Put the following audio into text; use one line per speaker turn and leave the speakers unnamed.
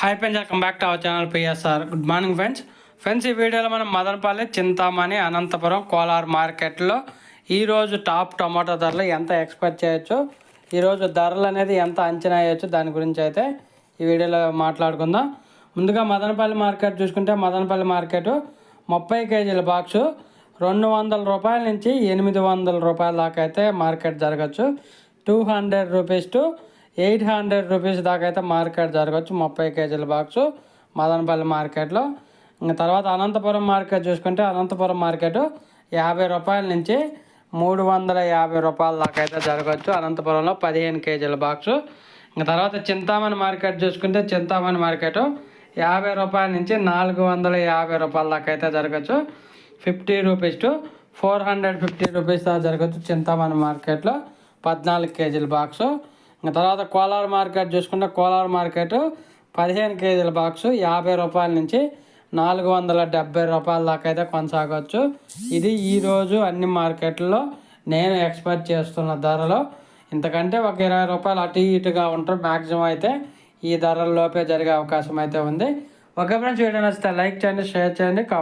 Hi friends welcome back to our channel PSR good morning friends friends ఈ వీడియోలో మనం మదనపల్లి చింతామణి అనంతపురం కోలార్ మార్కెట్లో ఈరోజు టాప్ టమాటో ధరలు ఎంత ఎక్స్పెక్ట్ చేయొచ్చు? ఈరోజు ధరలు అనేది ఎంత అంచనా వేయచ్చు? దాని గురించి అయితే ఈ వీడియోలో మాట్లాడుకుందాం. ముందుగా మదనపల్లి మార్కెట్ చూసుకుంటే మదనపల్లి మార్కెట్ ముప్పై కేజీల బాక్సు రెండు వందల రూపాయల నుంచి ఎనిమిది వందల రూపాయల దాకా అయితే మార్కెట్ జరగచ్చు. Two hundred rupees to eight hundred rupees దాకా అయితే మార్కెట్ జరగవచ్చు ముప్పై కేజీల బాక్సు మదనపల్లి మార్కెట్లో. ఇంకా తర్వాత అనంతపురం మార్కెట్ చూసుకుంటే అనంతపురం మార్కెట్ యాభై రూపాయల నుంచి మూడు వందల యాభై రూపాయల దాకా అయితే జరగచ్చు అనంతపురంలో పదిహేను కేజీల బాక్సు ఇంకా తర్వాత చింతామణి మార్కెట్ చూసుకుంటే చింతామణి మార్కెట్ యాభై రూపాయల నుంచి నాలుగు వందల యాభై రూపాయల దాకా అయితే జరగచ్చు fifty rupees to four hundred fifty rupees దాకా జరగచ్చు చింతామణి మార్కెట్లో. పద్నాలుగు కేజీల బాక్సు తర్వాత కోలార్ మార్కెట్ చూసుకుంటే కోలార్ మార్కెట్ పదిహేను కేజీల బాక్సు యాభై రూపాయల నుంచి నాలుగు వందల డెబ్బై రూపాయల దాకా అయితే కొనసాగవచ్చు ఇది ఈరోజు అన్ని మార్కెట్లో నేను ఎక్స్పెక్ట్ చేస్తున్న ధరలో. ఇంతకంటే ఒక ఇరవై రూపాయలు అటు ఇటుగా ఉంటారు మ్యాక్సిమం అయితే ఈ ధరల్లోపే జరిగే అవకాశం అయితే ఉంది. ఒక ఫ్రెండ్స్ వీడియో నచ్చితే లైక్ చేయండి షేర్ చేయండి కామెంట్